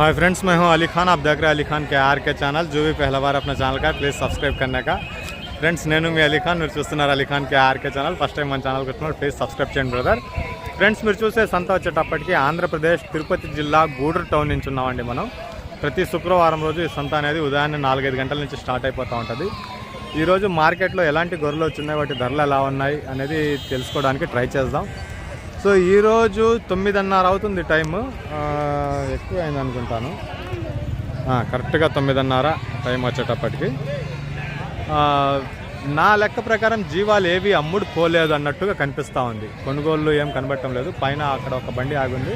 Hi friends मैं हूं अली खान आप देख रहे हैं अली खान के आर के ఛానల్ जो भी पहला बार अपना ఛానల్ का ప్లీజ్ సబ్స్క్రైబ్ करने का ఫ్రెండ్స్ నేను మీ అలీ ఖాన్ మీరు చూస్తున్నారు Ali Khan K RK channel first time మన ఛానల్కి వచ్చినప్పుడు ప్లీజ్ సబ్స్క్రైబ్ చేయండి బ్రదర్ ఫ్రెండ్స్ మీరు చూసే సంత వచ్చేటప్పటికి ఆంధ్రప్రదేశ్ తిరుపతి జిల్లా గూడూరు టౌన్ నుంచి ఉన్నామండి మనం ప్రతి శుక్రవారం రోజు ఈ సంత అనేది ఉదయాన్నే నాలుగైదు గంటల నుంచి స్టార్ట్ అయిపోతూ ఉంటుంది ఈరోజు మార్కెట్లో ఎలాంటి గొర్రెలు వచ్చినాయి వాటి ధరలు ఎలా ఉన్నాయి అనేది తెలుసుకోవడానికి ట్రై చేద్దాం సో ఈరోజు తొమ్మిదిన్నర అవుతుంది టైము. ఎక్కువ అయింది అనుకుంటాను. కరెక్ట్గా తొమ్మిదిన్నర టైం వచ్చేటప్పటికి. నా లెక్క ప్రకారం జీవాలు ఏవి అమ్ముడు పోలేదు అన్నట్టుగా కనిపిస్తూ ఉంది. కొనుగోళ్ళు ఏం కనబడటం లేదు. పైన అక్కడ ఒక బండి ఆగుంది.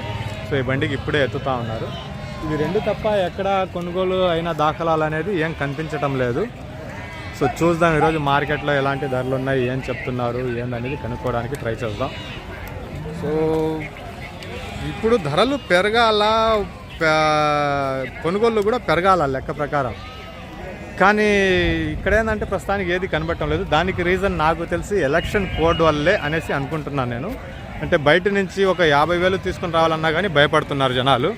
సో ఈ బండికి ఇప్పుడే ఎత్తుతూ ఉన్నారు. ఇవి రెండు తప్ప ఎక్కడ కొనుగోలు అయిన దాఖలాలు అనేది ఏం కనిపించటం లేదు. సో చూద్దాం ఈరోజు మార్కెట్లో ఎలాంటి ధరలు ఉన్నాయి ఏం చెప్తున్నారు ఏందనేది కనుక్కోవడానికి ట్రై చేద్దాం. సో ఇప్పుడు ధరలు పెరగాల కొనుగోళ్ళు కూడా పెరగాల లెక్క ప్రకారం? కానీ ఇక్కడ ఏంటంటే ప్రస్తుతానికి ఏది కనబడటం లేదు. దానికి రీజన్ నాకు తెలిసి ఎలక్షన్ కోడ్ వల్లే అనేసి అనుకుంటున్నాను నేను. అంటే బయట నుంచి ఒక యాభై వేలు తీసుకుని రావాలన్నా కానీ భయపడుతున్నారు జనాలు.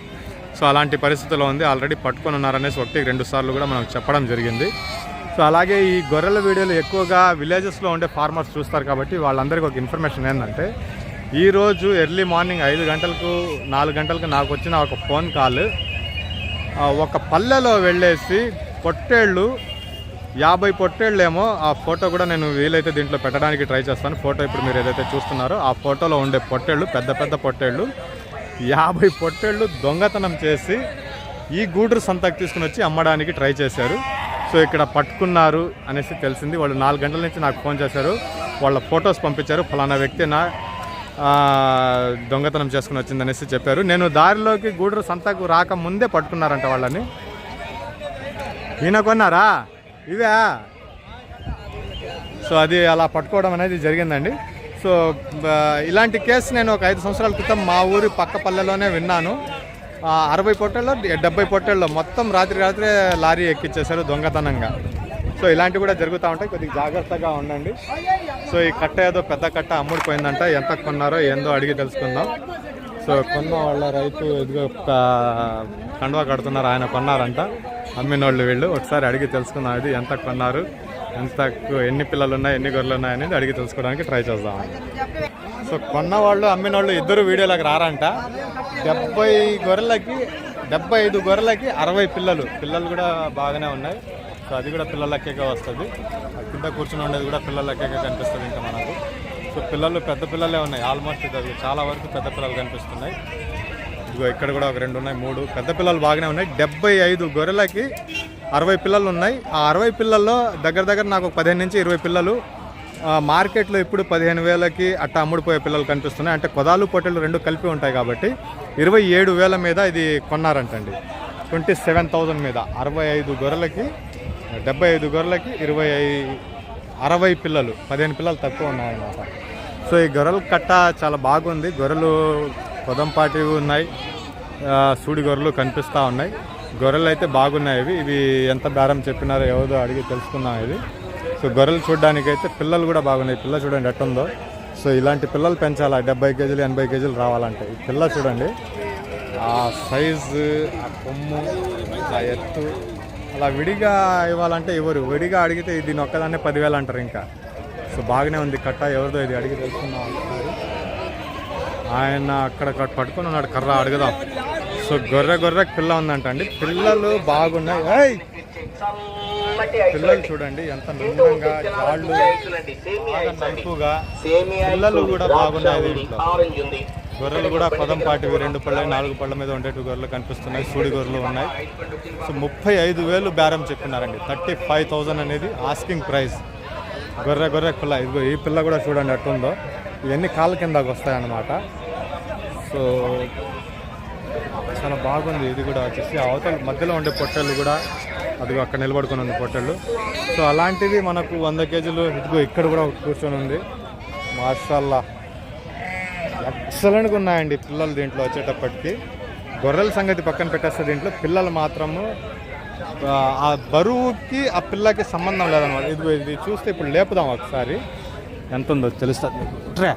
సో అలాంటి పరిస్థితిలో ఉంది. ఆల్రెడీ పట్టుకొని ఉన్నారనేసి ఒకటి రెండు సార్లు కూడా మనం చెప్పడం జరిగింది. సో అలాగే ఈ గొర్రెల వీడియోలు ఎక్కువగా విలేజెస్లో ఉండే ఫార్మర్స్ చూస్తారు కాబట్టి వాళ్ళందరికీ ఒక ఇన్ఫర్మేషన్ ఏంటంటే ఈరోజు ఎర్లీ మార్నింగ్ ఐదు గంటలకు నాలుగు గంటలకు నాకు వచ్చిన ఒక ఫోన్ కాల్. ఒక పల్లెలో వెళ్ళేసి పొట్టేళ్ళు యాభై పొట్టేళ్ళేమో ఆ ఫోటో కూడా నేను వీలైతే దీంట్లో పెట్టడానికి ట్రై చేస్తాను. ఫోటో ఇప్పుడు మీరు ఏదైతే చూస్తున్నారో ఆ ఫోటోలో ఉండే పొట్టేళ్ళు పెద్ద పెద్ద పొట్టేళ్ళు యాభై పొట్టేళ్ళు దొంగతనం చేసి ఈ గూడూరు సంతకు తీసుకుని వచ్చి అమ్మడానికి ట్రై చేశారు. సో ఇక్కడ పట్టుకున్నారు అనేసి తెలిసింది. వాళ్ళు నాలుగు గంటల నుంచి నాకు ఫోన్ చేశారు. వాళ్ళ ఫొటోస్ పంపించారు. ఫలానా వ్యక్తి నా దొంగతనం చేసుకుని వచ్చిందనేసి చెప్పారు. నేను దారిలోకి గూడూరు సంతకు రాక ముందే పట్టుకున్నారంట వాళ్ళని. ఈయన కొన్నారా? ఇవే? సో అది అలా పట్టుకోవడం అనేది జరిగిందండి. సో ఇలాంటి కేసు నేను ఒక ఐదు సంవత్సరాల క్రితం మా ఊరి పక్క పల్లెలోనే విన్నాను. అరవై పొట్టల్లో డెబ్బై పొట్టల్లో మొత్తం రాత్రి రాత్రే లారీ ఎక్కించేశారు దొంగతనంగా. సో ఇలాంటివి కూడా జరుగుతూ ఉంటాయి. కొద్దిగా జాగ్రత్తగా ఉండండి. సో ఈ కట్ట ఏదో పెద్ద కట్ట అమ్ముడిపోయిందంట. ఎంత కొన్నారో ఏందో అడిగి తెలుసుకుందాం. సో కొన్న వాళ్ళ రైతు ఇదిగో కండువా కడుతున్నారు. ఆయన కొన్నారంట. అమ్మిన వాళ్ళు. వీళ్ళు ఒకసారి అడిగి తెలుసుకుందాం ఇది ఎంత కొన్నారు. ఎంత ఎన్ని పిల్లలు ఉన్నాయి ఎన్ని గొర్రెలు ఉన్నాయి అనేది అడిగి తెలుసుకోవడానికి ట్రై చేద్దాం. సో కొన్న వాళ్ళు అమ్మిన వాళ్ళు ఇద్దరు వీడియోలకు రారంట. డెబ్బై గొర్రెలకి డెబ్బై ఐదు గొర్రెలకి అరవై పిల్లలు. పిల్లలు కూడా బాగానే ఉన్నాయి. సో అది కూడా పిల్లల లెక్కగా వస్తుంది. ఆ కింద కూర్చుని ఉండేది కూడా పిల్లల లెక్కగా కనిపిస్తుంది ఇంకా మనకు. సో పిల్లలు పెద్ద పిల్లలే ఉన్నాయి. ఆల్మోస్ట్ ఇది చాలా వరకు పెద్ద పిల్లలు కనిపిస్తున్నాయి. ఇదిగో ఇక్కడ కూడా ఒక రెండు ఉన్నాయి మూడు. పెద్ద పిల్లలు బాగానే ఉన్నాయి. డెబ్బై ఐదు గొర్రెలకి అరవై పిల్లలు ఉన్నాయి. ఆ అరవై పిల్లల్లో దగ్గర దగ్గర నాకు ఒక పదిహేను నుంచి ఇరవై పిల్లలు. మార్కెట్లో ఇప్పుడు పదిహేను వేలకి అట్ట అమ్ముడుపోయే పిల్లలు కనిపిస్తున్నాయి. అంటే కొదాలు పొట్టెలు రెండు కలిపి ఉంటాయి కాబట్టి ఇరవై ఏడు వేల మీద ఇది కొన్నారంటండి. ట్వంటీ సెవెన్ థౌజండ్ మీద అరవై ఐదు గొర్రెలకి డెబ్బై ఐదు గొర్రెలకి ఇరవై అరవై పిల్లలు పదిహేను పిల్లలు తక్కువ ఉన్నాయన్నమాట. సో ఈ గొర్రెల కట్ట చాలా బాగుంది. గొర్రెలు పొదంపాటివి ఉన్నాయి. సూడి గొర్రెలు కనిపిస్తూ ఉన్నాయి. గొర్రెలు అయితే బాగున్నాయి ఇవి. ఇవి ఎంత బేరం చెప్పినారో ఎవరో అడిగి తెలుసుకున్నాం ఇది. సో గొర్రెలు చూడడానికి అయితే పిల్లలు కూడా బాగున్నాయి. పిల్ల చూడండి ఎట్టుందో. సో ఇలాంటి పిల్లలు పెంచాలా? డెబ్బై కేజీలు ఎనభై కేజీలు రావాలంటే. ఈ పిల్ల చూడండి. ఆ సైజు ఆ కొమ్ము ఆ ఎత్తు అలా విడిగా ఇవ్వాలంటే ఎవరు? విడిగా అడిగితే దీని ఒక్కదాన్నే పదివేలు అంటారు ఇంకా. సో బాగానే ఉంది కట్ట ఎవరిదో ఇది అడిగి తెలుసుకుందాం ఆయన అక్కడ పట్టుకొని ఉన్నాడు కర్ర అడుగుదాం. సో గొర్రె గొర్రె పిల్ల ఉందంట అండి పిల్లలు బాగున్నాయి. పిల్లలు చూడండి ఎంత నిండంగా జాళ్ళు బాగా నలుపుగా. పిల్లలు కూడా బాగున్నాయి దీంట్లో. గొర్రెలు కూడా పదం పాటివి. రెండు పళ్ళ నాలుగు పళ్ళ మీద ఉండేటి గొర్రెలు కనిపిస్తున్నాయి. సూడి గొర్రెలు ఉన్నాయి. సో ముప్పై ఐదు వేలు బేరం చెప్పినారండి. థర్టీ ఫైవ్ థౌజండ్ అనేది ఆస్కింగ్ ప్రైస్. గొర్రె గొర్రె పిల్ల. ఇదిగో ఈ పిల్ల కూడా చూడండి ఎట్టుందో. ఇవన్నీ కాళ్ళ కిందకు వస్తాయన్నమాట. సో చాలా బాగుంది. ఇది కూడా వచ్చేసి అవతల మధ్యలో ఉండే పొట్టెలు కూడా అది అక్కడ నిలబడుకొని ఉంది పొట్టేళ్ళు. సో అలాంటివి మనకు వంద కేజీలు. ఇదిగో ఇక్కడ కూడా కూర్చొని ఉంది. మార్షాల్లా ఎక్సలెంట్గా ఉన్నాయండి పిల్లలు దీంట్లో వచ్చేటప్పటికి. గొర్రెల సంగతి పక్కన పెట్టేస్తే దీంట్లో పిల్లలు మాత్రము ఆ, బరువుకి ఆ పిల్లకి సంబంధం లేదన్నమాట. ఇది ఇది చూస్తే ఇప్పుడు లేపుదాం ఒకసారి. ఎంత ఉందో తెలుస్తుంది ట్రా.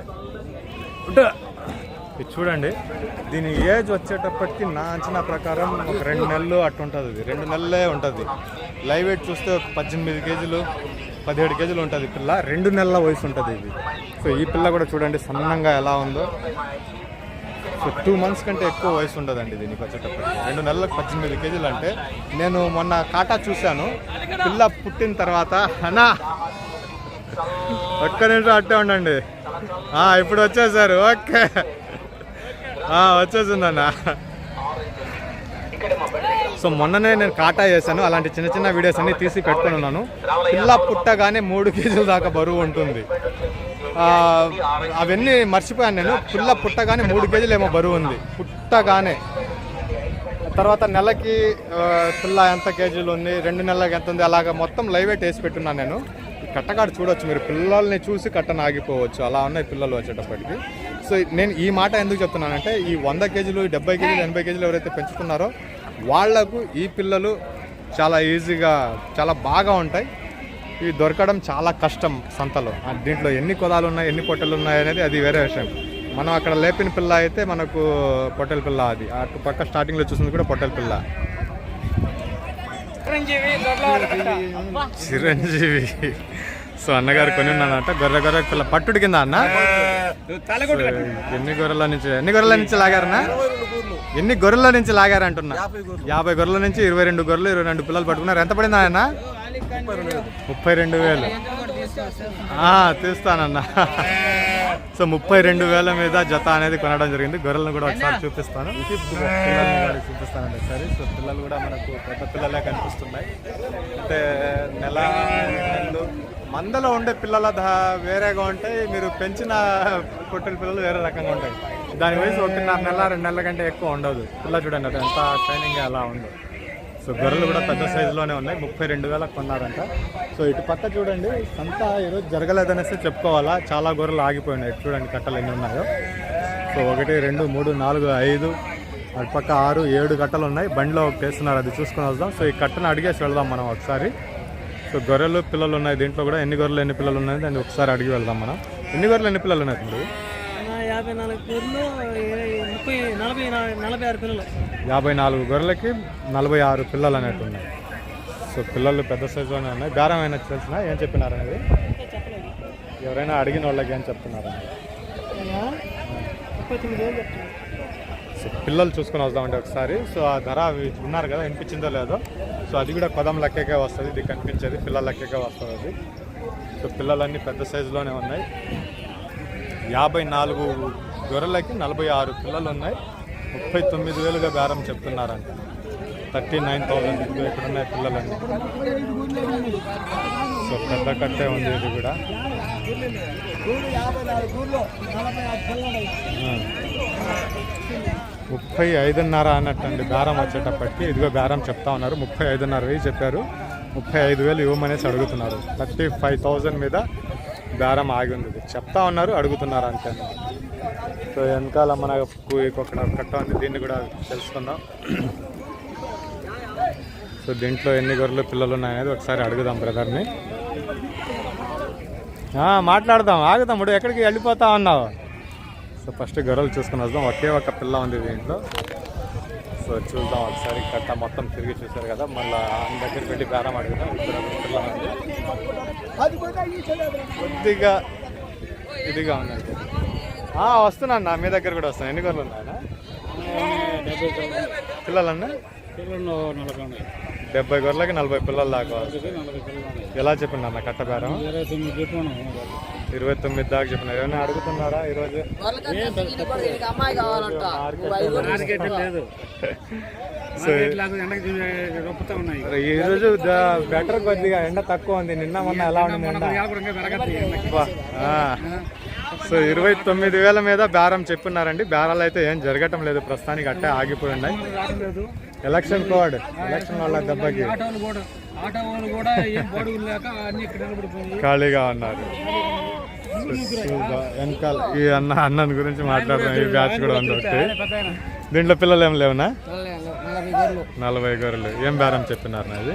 ఇది చూడండి. దీని ఏజ్ వచ్చేటప్పటికి నా అంచనా ప్రకారం ఒక రెండు నెలలు అట్టు ఉంటుంది ఇది రెండు నెలలే ఉంటుంది. లైవ్ వెయిట్ చూస్తే ఒక పద్దెనిమిది కేజీలు పదిహేడు కేజీలు ఉంటుంది పిల్ల. రెండు నెలల వయసు ఉంటుంది ఇది. సో ఈ పిల్ల కూడా చూడండి సన్నంగా ఎలా ఉందో. సో టూ మంత్స్ కంటే ఎక్కువ వయసు ఉండదండి దీనికి వచ్చేటప్పటికి. రెండు నెలలకు పద్దెనిమిది కేజీలు అంటే నేను మొన్న కాటా చూశాను. పిల్ల పుట్టిన తర్వాత అనా ఒక్క నిమిషం అట్టే ఉండండి. ఇప్పుడు వచ్చేసారు. ఓకే. వచ్చేసిందన్నా. సో మొన్ననే నేను కాటా చేశాను. అలాంటి చిన్న చిన్న వీడియోస్ అన్ని తీసి పెట్టుకుని ఉన్నాను. పిల్ల పుట్టగానే మూడు కేజీల దాకా బరువు ఉంటుంది. అవన్నీ మర్చిపోయాను నేను. పిల్ల పుట్టగానే మూడు కేజీలు ఏమో బరువు ఉంది. పుట్టగానే. తర్వాత నెలకి పిల్ల ఎంత కేజీలు ఉంది రెండు నెలలకి ఎంత ఉంది అలాగ మొత్తం లైవ్ వెయిట్ వేసి పెట్టున్నాను నేను. కట్టకాడు చూడొచ్చు మీరు. పిల్లల్ని చూసి కట్టను ఆగిపోవచ్చు. అలా ఉన్నాయి పిల్లలు వచ్చేటప్పటికి. సో నేను ఈ మాట ఎందుకు చెప్తున్నానంటే ఈ వంద కేజీలు డెబ్బై కేజీలు ఎనభై కేజీలు ఎవరైతే పెంచుకున్నారో వాళ్ళకు ఈ పిల్లలు చాలా ఈజీగా చాలా బాగా ఉంటాయి. ఇవి దొరకడం చాలా కష్టం సంతలో. దీంట్లో ఎన్ని కొదాలు ఉన్నాయి ఎన్ని పొట్టెలు ఉన్నాయి అనేది అది వేరే విషయం. మనం అక్కడ లేపిన పిల్ల అయితే మనకు పొట్టెల పిల్ల అది. అటు పక్క స్టార్టింగ్లో చూసింది కూడా పొట్టెల పిల్ల. చిరంజీవి సో అన్నగారు కొని ఉన్నానంట గొర్రె గొర్రె పిల్ల పట్టుడు కింద అన్న? ఎన్ని గొర్రెల నుంచి ఎన్ని గొర్రెల నుంచి లాగారన్నా? ఎన్ని గొర్రెల నుంచి లాగారంటున్నా యాభై గొర్రెల. నుంచి ఇరవై రెండు గొర్రెలు ఇరవై రెండు పిల్లలు పట్టుకున్నారు. ఎంత పడింది ఆయన ముప్పై రెండు వేలు. తీస్తానన్నా. సో ముప్పై రెండు వేల మీద జత అనేది కొనడం జరిగింది. గొర్రెలను కూడా ఒకసారి చూపిస్తాను. పిల్లల్ని చూపిస్తానండి ఒకసారి. సో పిల్లలు కూడా మనకు పెద్ద పిల్లలే కనిపిస్తున్నాయి. అంటే నెల నెలలు మందలో ఉండే పిల్లల వేరేగా ఉంటాయి మీరు పెంచిన పొట్టెల పిల్లలు వేరే రకంగా ఉంటాయి. దాని వయసు ఒకటిన్నర నెల రెండు నెలల కంటే ఎక్కువ ఉండదు. పిల్ల చూడండి అది ఎంత షైనింగ్ అలా ఉంది. సో గొర్రెలు కూడా పెద్ద సైజులోనే ఉన్నాయి. ముప్పై రెండు వేలకు కొన్నారంట. సో ఇటు పక్క చూడండి సంత ఈరోజు జరగలేదనేసి చెప్పుకోవాలా? చాలా గొర్రెలు ఆగిపోయినాయి. చూడండి కట్టలు ఎన్ని ఉన్నాయో. సో ఒకటి రెండు మూడు నాలుగు ఐదు అటు పక్క ఆరు ఏడు కట్టలు ఉన్నాయి. బండిలో ఒకటి వేస్తున్నారు. అది చూసుకొని వద్దాం. సో ఈ కట్టను అడిగేసి వెళ్దాం మనం ఒకసారి. సో గొర్రెలు పిల్లలు ఉన్నాయి దీంట్లో కూడా. ఎన్ని గొర్రెలు ఎన్ని పిల్లలు ఉన్నాయి దాన్ని ఒకసారి అడిగి వెళ్దాం మనం. ఎన్ని గొర్రెలు ఎన్ని పిల్లలు ఉన్నాయి యాభై నాలుగు ముప్పై నలభై నలభై ఆరు పిల్లలు. యాభై నాలుగు గొర్రెలకి నలభై ఆరు పిల్లలు అనేవి ఉన్నాయి సో పిల్లలు పెద్ద సైజులోనే ఉన్నాయి. బేరం అయినా తెలిసిన ఏం చెప్పినారు అనేది ఎవరైనా అడిగిన వాళ్ళకి ఏం చెప్తున్నారు సో పిల్లలు చూసుకొని వద్దామండి ఒకసారి. సో ఆ ధర ఉన్నారు కదా వినిపించిందో లేదో. సో అది కూడా పదం లెక్కకే వస్తుంది ఇది కనిపించేది పిల్లల లెక్కకే వస్తుంది అది. సో పిల్లలన్నీ పెద్ద సైజులోనే ఉన్నాయి. యాభై నాలుగు గొర్రెలకి నలభై ఆరు పిల్లలు ఉన్నాయి ముప్పై తొమ్మిది వేలుగా బేరం చెప్తున్నారంట. థర్టీ నైన్ థౌజండ్ ఇదిగో ఇక్కడ ఉన్నాయి సో పెద్ద కట్టే ఉంది ఇది కూడా. ముప్పై ఐదున్నర అన్నట్టండి బేరం వచ్చేటప్పటికి. ఇదిగో బేరం చెప్తా ఉన్నారు. ముప్పై ఐదున్నర వెయ్యి చెప్పారు. ముప్పై ఐదు వేలు ఇవ్వమనేసి అడుగుతున్నారు. థర్టీ ఫైవ్ థౌజండ్ మీద బేరం ఆగి ఉంది. ఇది. చెప్తా ఉన్నారు అడుగుతున్నారు అంతే. సో వెనకాల మనకు ఒక కట్ట ఉంది. దీన్ని కూడా తెలుసుకుందాం. సో దీంట్లో ఎన్ని గొర్రెలు పిల్లలు ఉన్నాయనేది ఒకసారి అడుగుదాం బ్రదర్ని. మాట్లాడదాం. ఆగుదాం. తమ్ముడు ఎక్కడికి వెళ్ళిపోతా ఉన్నావు? సో ఫస్ట్ గొర్రెలు చూసుకుని వద్దాం. ఒకే ఒక పిల్ల ఉంది దీంట్లో. సో చూద్దాం ఒకసారి. కట్ట మొత్తం తిరిగి చూశారు కదా. మళ్ళీ ఆయన దగ్గరికి వెళ్ళి బేరం అడుగుదాం. పిల్ల ఉంది. కొద్దిగా ఇదిగా ఉందండి. వస్తున్నాను నా మీ దగ్గర కూడా వస్తాను. ఎన్ని గొర్రెలు ఉన్నాయన్నా పిల్లలన్నా? డెబ్బై గొర్రెలకి నలభై పిల్లలు దాకా ఎలా చెప్పండి అన్న కట్ట బేరం? ఇరవై తొమ్మిది దాకా చెప్పిన ఏమైనా అడుగుతున్నారా ఈరోజు? సో ఈరోజు బెటర్ కొద్దిగా ఎండ తక్కువ ఉంది. నిన్న మొన్న ఎలా ఉంది ఎండ సో ఇరవై తొమ్మిది వేల మీద బేరం చెప్పినారండి. బేరాలు అయితే ఏం జరగటం లేదు. ప్రస్తుతానికి అట్టే ఆగిపోయి ఉన్నాయి. ఎలక్షన్ కోడ్ ఎలక్షన్ వాళ్ళ దెబ్బకి ఖాళీగా ఉన్నారు. వెనకాల ఈ అన్న అన్నని గురించి మాట్లాడదాం. ఈ బ్యాచ్ కూడా ఉంది ఒకటి. దీంట్లో పిల్లలు ఏం లేవునా? నలభై గొర్రెలు. గొర్రెలు ఏం బేరం చెప్పినారు నాది?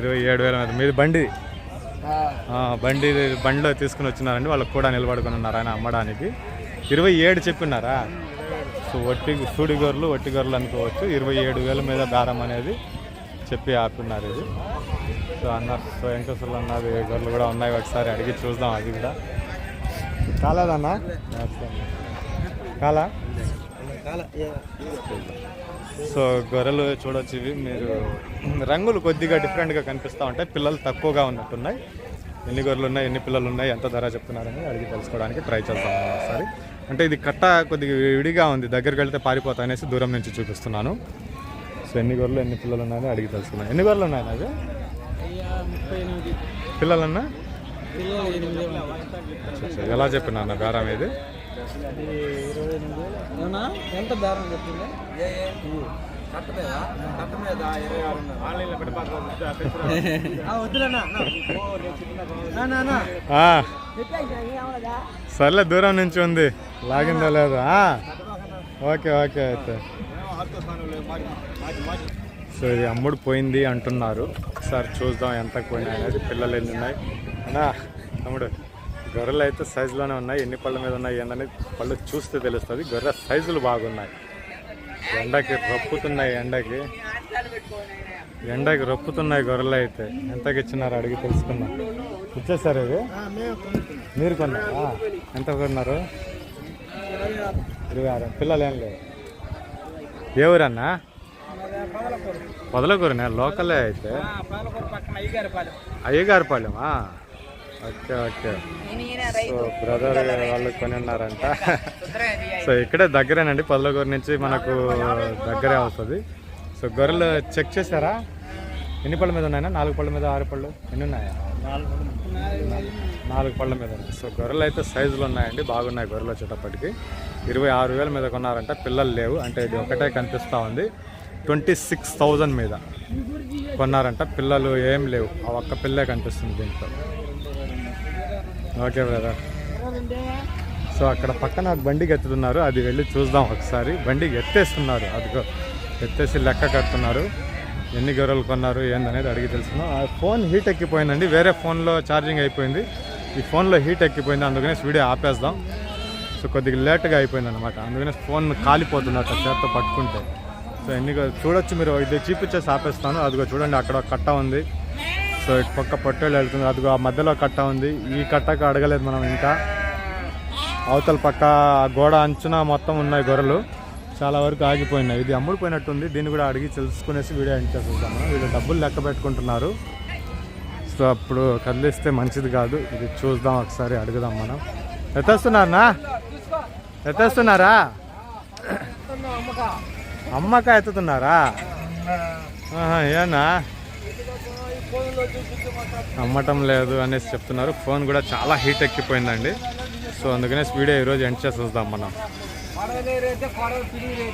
ఇరవై ఏడు వేల మీద. మీది బండి బండి బండిలో తీసుకుని వచ్చినారండి. వాళ్ళకి కూడా నిలబడుకుని ఉన్నారు ఆయన అమ్మడానికి. ఇరవై ఏడు చెప్పినారా? సో ఒట్టి సూడిగొర్రలు గొర్రెలు గొర్రెలు అనుకోవచ్చు. ఇరవై ఏడు వేల మీద దారం అనేది చెప్పి ఆపున్నారు ఇది. సో అన్న సో వెంకటేశ్వర్లు అన్నది గొర్రెలు కూడా ఉన్నాయి. ఒకసారి అడిగి చూద్దాం అది కూడా. కాలేదన్నా కాలా? సో గొర్రెలు చూడొచ్చు ఇవి. మీరు రంగులు కొద్దిగా డిఫరెంట్గా కనిపిస్తూ ఉంటాయి. పిల్లలు తక్కువగా ఉన్నట్టున్నాయి. ఎన్ని గొర్రెలు ఉన్నాయి ఎన్ని పిల్లలు ఉన్నాయి ఎంత ధర చెప్తున్నారని అడిగి తెలుసుకోవడానికి ట్రై చేస్తాను ఒకసారి. అంటే ఇది కట్ట కొద్దిగా విడిగా ఉంది. దగ్గరికి వెళ్తే పారిపోతా అనేసి దూరం నుంచి చూపిస్తున్నాను. సో ఎన్ని గొర్రెలు ఎన్ని పిల్లలు ఉన్నాయని అడిగి తెలుసుకున్నాను. ఎన్ని గొర్రెలు ఉన్నాయి నాకు పిల్లలన్నా? పిల్లలు ఎలా చెప్పినా అన్న బేరం ఇది ఇరవై ఎనిమిది. ఎంత బేరం చెప్పింది సర్లే దూరం నుంచి ఉంది. లాగిందో లేదో? ఓకే ఓకే అయితే. సో ఇది అమ్ముడు పోయింది అంటున్నారు. ఒకసారి చూద్దాం ఎంత పోయినాయి అనేది. పిల్లలు ఎన్ని ఉన్నాయి? అన్నా తమ్ముడు గొర్రెలు అయితే సైజులోనే ఉన్నాయి. ఎన్ని పళ్ళ మీద ఉన్నాయి ఏందని పళ్ళు చూస్తే తెలుస్తుంది. గొర్రె సైజులు బాగున్నాయి. ఎండకి రప్పుతున్నాయి ఎండకి. ఎండకి రప్పుతున్నాయి గొర్రెలు అయితే. ఎంతకి ఇచ్చినారు అడిగి తెలుసుకుందాం. ఇచ్చేసారు ఇది మీరు కొన్నారా? ఎంత కొన్నారు? ఇరవై ఆరు. పిల్లలు ఏం లేవు. ఏ ఊరన్నా? పొదలకూరనే లోకలే అయితే. అయ్యగారిపాలెమా ఓకే ఓకే. సో బ్రదర్ వాళ్ళు కొని ఉన్నారంట. సో ఇక్కడే దగ్గరేనండి పొదలకూరు నుంచి మనకు దగ్గరే అవుతుంది సో గొర్రెలు చెక్ చేశారా? ఎన్ని పళ్ళ మీద ఉన్నాయన్నా? నాలుగు పళ్ళ మీద ఆరు పళ్ళు? ఎన్ని ఉన్నాయా? నాలుగు పళ్ళ మీద. ఉన్నాయి సో గొర్రెలు అయితే సైజులు ఉన్నాయండి బాగున్నాయి గొర్రెలు వచ్చేటప్పటికి. ఇరవై ఆరు వేల మీద కొన్నారంట పిల్లలు లేవు. అంటే ఇది ఒకటే కనిపిస్తూ ఉంది. ట్వంటీ సిక్స్ థౌజండ్ మీద కొన్నారంట పిల్లలు ఏం లేవు. ఆ ఒక్క పిల్లే కనిపిస్తుంది దీంట్లో. ఓకే బ్రదర్ సో అక్కడ పక్కన బండి బండికి ఎత్తుతున్నారు అది వెళ్ళి చూద్దాం ఒకసారి. బండికి ఎత్తేస్తున్నారు. అదిగో ఎత్తేసి లెక్క కడుతున్నారు. ఎన్ని గొర్రెలు కొన్నారు ఏందనేది అడిగి తెలుసుకున్నాం ఆ ఫోన్ హీట్ ఎక్కిపోయిందండి. వేరే ఫోన్లో ఛార్జింగ్ అయిపోయింది. ఈ ఫోన్లో హీట్ ఎక్కిపోయింది. అందుకనే వీడియో ఆపేద్దాం. సో కొద్దిగా లేట్గా అయిపోయింది అనమాట అందుకనే ఫోన్ కాలిపోతున్నట్టు చేత్తో పట్టుకుంటే. సో ఎన్ని చూడొచ్చు మీరు. ఇది చూపించేసి ఆపేస్తాను. అదిగో చూడండి అక్కడ కట్ట ఉంది. సో ఇటు పక్క పొట్టేళ్ళు వెళ్తుంది. అదిగో ఆ మధ్యలో కట్ట ఉంది. ఈ కట్టకు అడగలేదు మనం ఇంకా. అవతల పక్క గోడ అంచున మొత్తం ఉన్నాయి గొర్రెలు. చాలా వరకు ఆగిపోయినాయి. ఇది అమ్ముడుపోయినట్టుంది. దీన్ని కూడా అడిగి తెలుసుకునేసి వీడియో ఎండ్ చేసేద్దాము? వీళ్ళు డబ్బులు లెక్క పెట్టుకుంటున్నారు. సో అప్పుడు కదిలిస్తే మంచిది కాదు. ఇది చూద్దాం ఒకసారి అడుగుదాం మనం. ఎత్తేస్తున్నారనా? ఎత్తేస్తున్నారా? అమ్మక. ఎత్తుతున్నారా? ఏనా? అమ్మటం లేదు అనేసి చెప్తున్నారు. ఫోన్ కూడా చాలా హీట్ ఎక్కిపోయిందండి. సో అందుకనే వీడియో ఈరోజు ఎండ్ చేసి చూద్దాం మనం.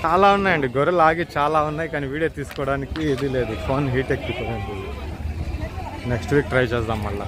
చాలా ఉన్నాయండి. గొర్రెలు ఆగి చాలా ఉన్నాయి కానీ వీడియో తీసుకోవడానికి ఇది లేదు. ఫోన్ హీట్ ఎక్కిపోయింది. నెక్స్ట్ వీక్ ట్రై చేద్దాం మళ్ళీ.